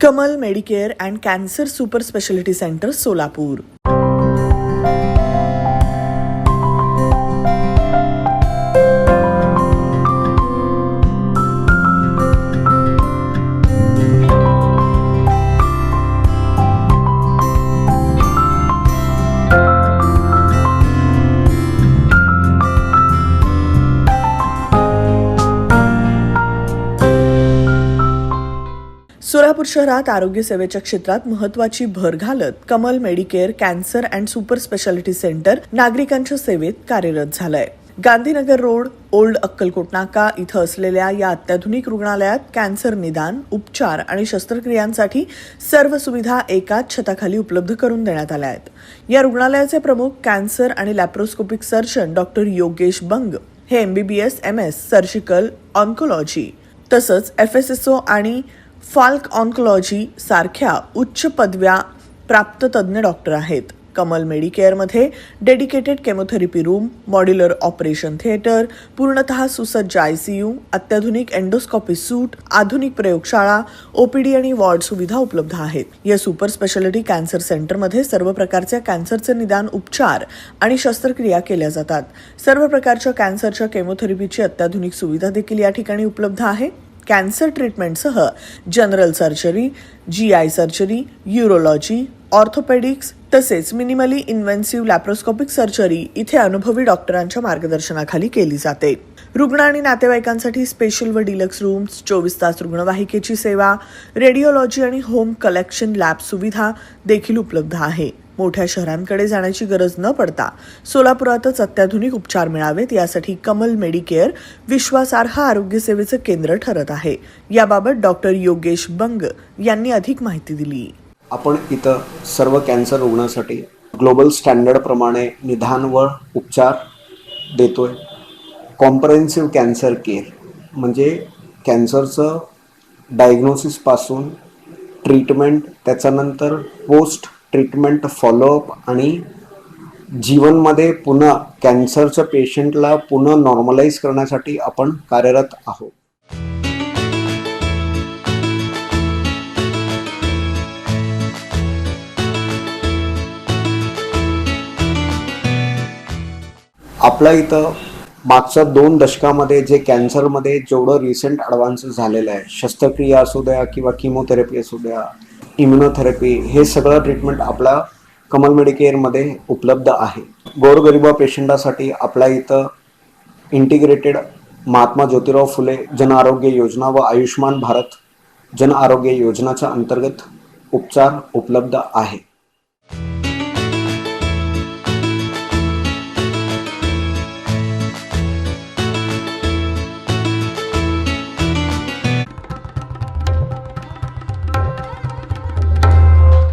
Kamal medicare and cancer super speciality centre Solapur. Solapur शहरात आरोग्य सेवेच्या क्षेत्रात महत्वाची भर घालत Kamal medicare cancer and super speciality centre नागरिकांच्या सेवेत कार्यरत झालंय. गांधीनगर रोड ओल्ड अक्कलकोट नाका इथं असलेल्या या अत्याधुनिक रुग्णालयात कॅन्सर निदान उपचार आणि शस्त्रक्रियांसाठी सर्व सुविधा एकाच छताखाली उपलब्ध करून देण्यात आल्या आहेत. या रुग्णालयाचे प्रमुख कॅन्सर आणि laparoscopic surgeon doctor Yogesh Bang हे MBBS M S surgical oncology तसंच एफ एस एस ओ आणि फाल्क ऑन्कोलॉजी सारख्या उच्च पदव्या प्राप्त तज्ज्ञ डॉक्टर आहेत. Kamal मेडिकेअरमध्ये dedicated chemotherapy room modular operation theatre पूर्णतः सुसज्ज आयसीयू अत्याधुनिक एंडोस्कॉपी सूट आधुनिक प्रयोगशाळा ओपीडी आणि वॉर्ड सुविधा उपलब्ध आहेत. या सुपर स्पेशालिटी कॅन्सर सेंटरमध्ये सर्व प्रकारच्या कॅन्सरचे निदान उपचार आणि शस्त्रक्रिया केल्या जातात. सर्व प्रकारच्या कॅन्सरच्या केमोथेरपीची अत्याधुनिक सुविधा देखील या ठिकाणी उपलब्ध आहे. Cancer ट्रीटमेंटसह general surgery G I surgery urology orthopaedics तसेच मिनिमली इन्व्हेन्सिव्ह लॅप्रोस्कोपिक सर्जरी इथे अनुभवी डॉक्टरांच्या मार्गदर्शनाखाली केली जाते. रुग्ण आणि नातेवाईकांसाठी स्पेशल व डिलक्स रूम्स चोवीस तास रुग्णवाहिकेची सेवा रेडिओलॉजी आणि होम कलेक्शन लॅब सुविधा देखील उपलब्ध आहे. मोठ्या शहरांकडे जाण्याची गरज न पडता सोलापुरातच अत्याधुनिक उपचार मिळावेत यासाठी कमल मेडिकेअर विश्वासार्ह आरोग्य सेवेचं केंद्र ठरत आहे. याबाबत डॉक्टर योगेश बंग यांनी अधिक माहिती दिली. आपण इथं सर्व कॅन्सर रुग्णासाठी ग्लोबल स्टँडर्डप्रमाणे निदान व उपचार देतोय. कॉम्प्रहेन्सिव्ह कॅन्सर केअर म्हणजे कॅन्सरचं डायग्नोसिसपासून ट्रीटमेंट त्याच्यानंतर पोस्ट ट्रीटमेंट फॉलोअप आणि जीवनमध्ये पुन्हा कॅन्सरच्या पेशंटला पुन्हा नॉर्मलाइज करण्यासाठी आपण कार्यरत आहोत. आपल्या इथं मागच्या दोन दशकामध्ये जे कॅन्सरमध्ये जेवढं रिसेंट ॲडव्हान्स झालेलं आहे शस्त्रक्रिया असू द्या किंवा किमोथेरपी असू द्या इम्युनोथेरपी हे सगळं ट्रीटमेंट आपला कमल मेडिकेअरमध्ये उपलब्ध आहे. गोरगरिबा पेशंटासाठी आपल्या इथं इंटिग्रेटेड महात्मा ज्योतिराव फुले जन आरोग्य योजना व आयुष्मान भारत जन आरोग्य योजनाच्या अंतर्गत उपचार उपलब्ध आहे.